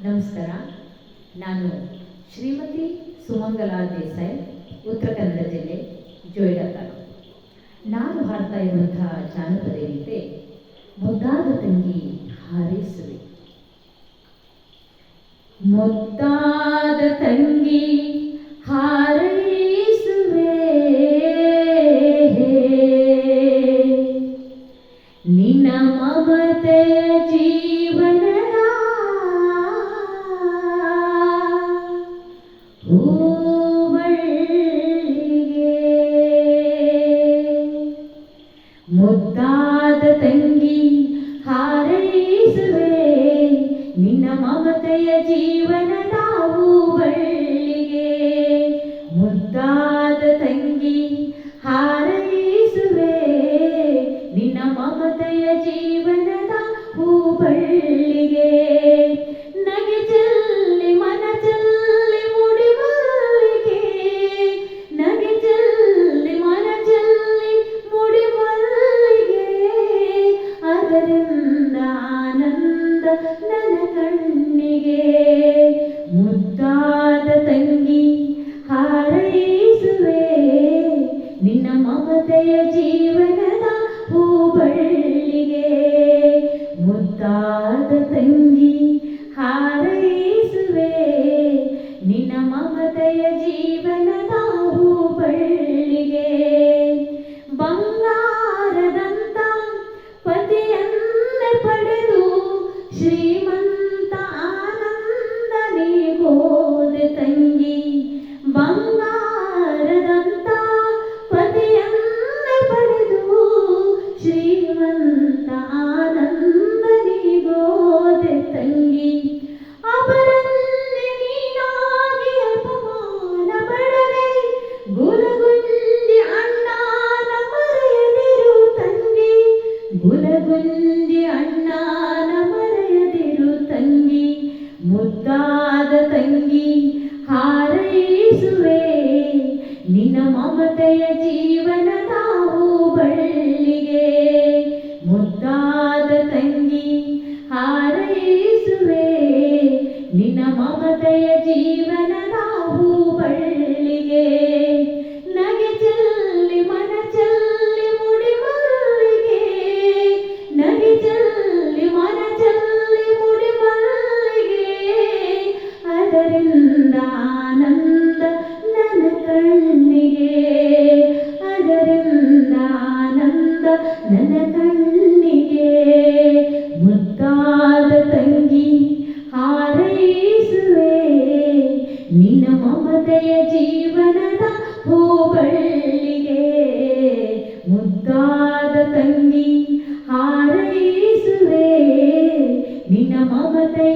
ನಮಸ್ಕಾರ. ನಾನು ಶ್ರೀಮತಿ ಸುಮಂಗಲಾ ದೇಸಾಯಿ, ಉತ್ತರ ಕನ್ನಡ ಜಿಲ್ಲೆ ಜೋಯಿಡಾ ನಾನು ಹಾಡ್ತಾ ಇರುವಂತಹ ಜಾನಪದ ಗೀತೆ, ಮುದ್ದಾದ ತಂಗಿ ಹಾರೈಸುವೆ ಮುದ್ದಾದ ತಂಗಿ What தெய்வ mm -hmm. ನನ್ನ ಕಣ್ಣಿಗೆ ಮುದ್ದಾದ ತಂಗಿ ಹಾರೈಸುವೆ. ನಿನ್ನ ಮಮತೆಯ ಜೀವನದ ಹೂಬಳ್ಳಿಗೆ ಮುದ್ದಾದ ತಂಗಿ ಹಾರೈಸುವೆ. ನಿನ್ನ ಮಮತೆಯ